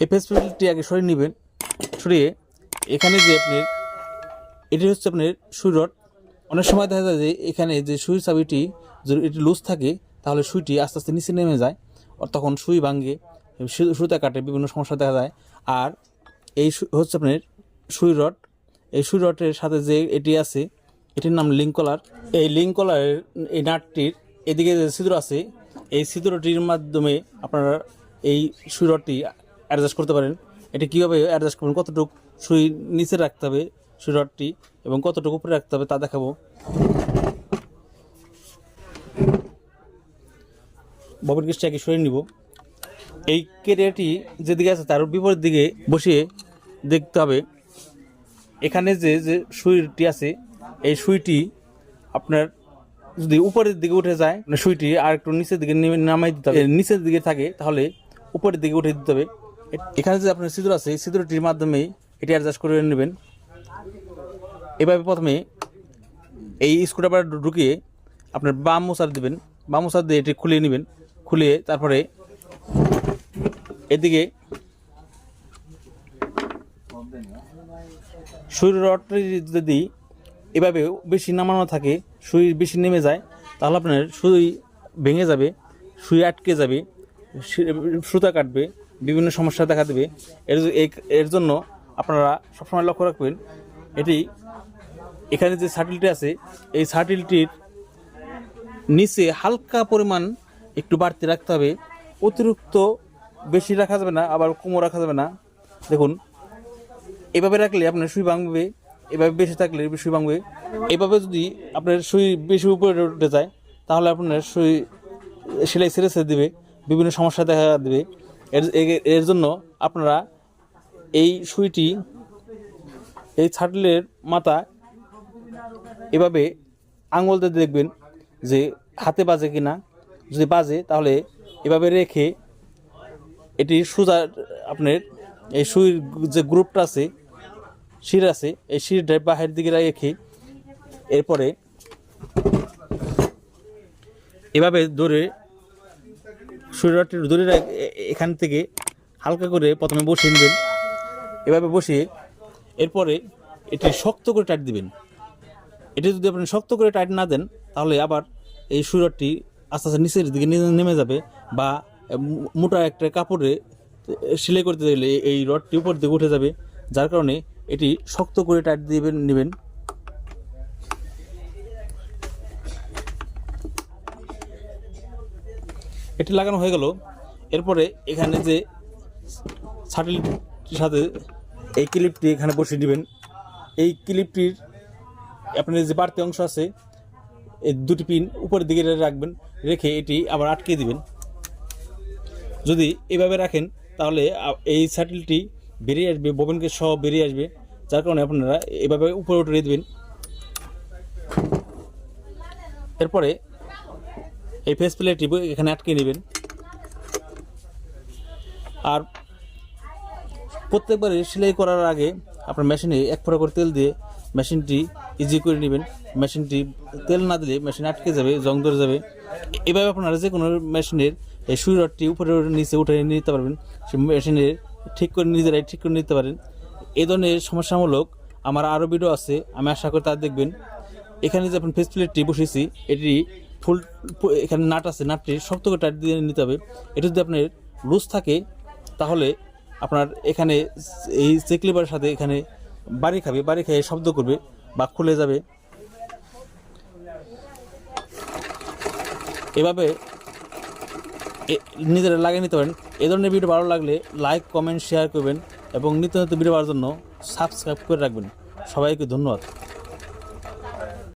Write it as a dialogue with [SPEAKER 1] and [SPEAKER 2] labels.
[SPEAKER 1] এই ফেসিলিটি আগে সরিয়ে নেবেন। সরিয়ে এখানে যে আপনি এটি হচ্ছে আপনার সুই রড। অনেক সময় দেখা যায় যে এখানে যে সুই চাবিটি যদি এটি লুজ থাকে, তাহলে সুইটি আস্তে আস্তে নিচে নেমে যায় তখন সুই ভাঙ্গে সু- সুতা কাটে, বিভিন্ন সমস্যা দেখা যায়। আর এই হচ্ছে আপনার সুই রড। এই সুই রডের সাথে যে এটি আছে, এটির নাম লিঙ্ক কলার এই লিঙ্ক কলারের এই নাটটির এদিকে যে ছিদ্র আছে, এই ছিদ্রটির মাধ্যমে আপনারা এই সুই রডটি অ্যাডজাস্ট করতে পারেন। এটি কীভাবে অ্যাডজাস্ট করবেন? কতটুকু সুই নিচে রাখতে হবে, সুই রডটি, এবং কতটুকু উপরে রাখতে হবে তা দেখাবো। ববের কেসটি আগে সরিয়ে নিব। এই কেরিয়াটি যেদিকে আছে তার বিপরীত দিকে বসিয়ে দেখতে হবে। এখানে যে যে সুইটি আছে, এই সুইটি আপনার যদি উপরের দিকে উঠে যায় মানে সুইটি আর একটু নিচের দিকে নেমে- নামাই দিতে হবে। নিচের দিকে থাকে, তাহলে উপরের দিকে উঠে দিতে হবে। এখানে যে আপনার ছিদ্র আছে, এই ছিদ্রটির মাধ্যমেই এটি অ্যাডজাস্ট করে নেবেন। এভাবে প্রথমে এই স্ক্রুড্রাইভার ঢুকিয়ে আপনার বাম মোসার দিবেন। বাম মোসার দিয়ে এটি খুলিয়ে নেবেন। খুলিয়ে তারপরে এদিকে সুই রডটি যদি এভাবে বেশি নামানো থাকে সুই বেশি নেমে যায়, তাহলে আপনার সুই ভেঙে যাবে, সুই আটকে যাবে সুতা কাটবে। বিভিন্ন সমস্যা দেখা দেবে। এর এর জন্য আপনারা সবসময় লক্ষ্য রাখবেন, এটি এখানে যে সার্টিলটি আছে, এই সার্টিলটির নিচে হালকা পরিমাণ একটু বাড়তি রাখতে হবে। অতিরিক্ত বেশি রাখা যাবে না, আবার কমও রাখা যাবে না। দেখুন, এভাবে রাখলে আপনার সুই ভাঙবে, এভাবে বেশি থাকলে সুই ভাঙবে। এভাবে যদি আপনার সুই বেশি উপরে উঠে যায়, তাহলে আপনার সুই সেলাই ছেড়ে ছেড়ে দেবে, বিভিন্ন সমস্যা দেখা দেবে। এর এর- জন্য আপনারা এই সুইটি, এই ছাটলের মাথা এভাবে আঙুল দিয়ে দেখবেন যে হাতে বাজে কিনা। যদি বাজে, তাহলে এভাবে রেখে এটি সোজা আপনার এই সুইর যে গ্রুপটা আছে, শির আছে, এই শিরটা বাহির দিকে রেখে এরপরে এভাবে ধরে শরীরটি রাখ- এখান থেকে হালকা করে প্রথমে বসিয়ে নেবেন। এভাবে বসিয়ে এরপরে এটি শক্ত করে টাইট দিবেন। এটি যদি আপনি শক্ত করে টাইট না দেন, তাহলে আবার এই সুরটটি আস্তে আস্তে নিচের দিকে নেমে যাবে বা মোটা একটা কাপড়ে সেলাই করতে গেলে এই রডটি উপর দিকে উঠে যাবে, যার কারণে এটি শক্ত করে টাইট দিবেন, নেবেন। এটি লাগানো হয়ে গেল। এরপরে এখানে যে শাটিলটির সাথে এই ক্লিপটি এখানে বসিয়ে দিবেন। এই ক্লিপটির আপনার যে বাড়তি অংশ আছে, এই দুটি পিন উপরের দিকে রাখবেন, রেখে এটি আবার আটকে দিবেন। যদি এভাবে রাখেন, তাহলে এই স্যাটেলটি বেরিয়ে আসবে, ববেনকে সহ বেরিয়ে আসবে। যার কারণে আপনারা এভাবে উপরে উঠে দেবেন। এরপরে এই ফেস প্লেটটি এখানে আটকে নেবেন। আর প্রত্যেকবার সেলাই করার আগে আপনার মেশিনে এক ফোঁটা করে তেল দিয়ে মেশিনটি ইজি করে নেবেন। মেশিনটি তেল না দিলে মেশিন আটকে যাবে, জং ধরে যাবে। এভাবে আপনারা যে কোনো মেশিনের এই সুই রডটি উপরে নিচে উঠে নিতে পারবেন। সে মেশিনের ঠিক করে নিজেরাই ঠিক করে নিতে পারেন। এই ধরনের সমস্যামূলক আমার আরও ভিডিও আছে, আমি আশা করি তা দেখবেন। এখানে যে আপনার ফেস প্লেটটি বসেছি এটি ফুল এখানে নাট আছে, নাটটি শক্ত করে টাইট দিয়ে নিতে হবে। এটা যদি আপনার লুজ থাকে, তাহলে আপনার এখানে এই চেকলিবার সাথে এখানে বাড়ি খাবে, বাড়ি খেয়ে শব্দ করবে, বা খুলে যাবে। এভাবে নিজেরা লাগিয়ে নিতে পারেন। এ ধরনের ভিডিও ভালো লাগলে লাইক, কমেন্ট, শেয়ার করবেন এবং নিত্য নতুন ভিডিও পাওয়ার জন্য সাবস্ক্রাইব করে রাখবেন। সবাইকে ধন্যবাদ।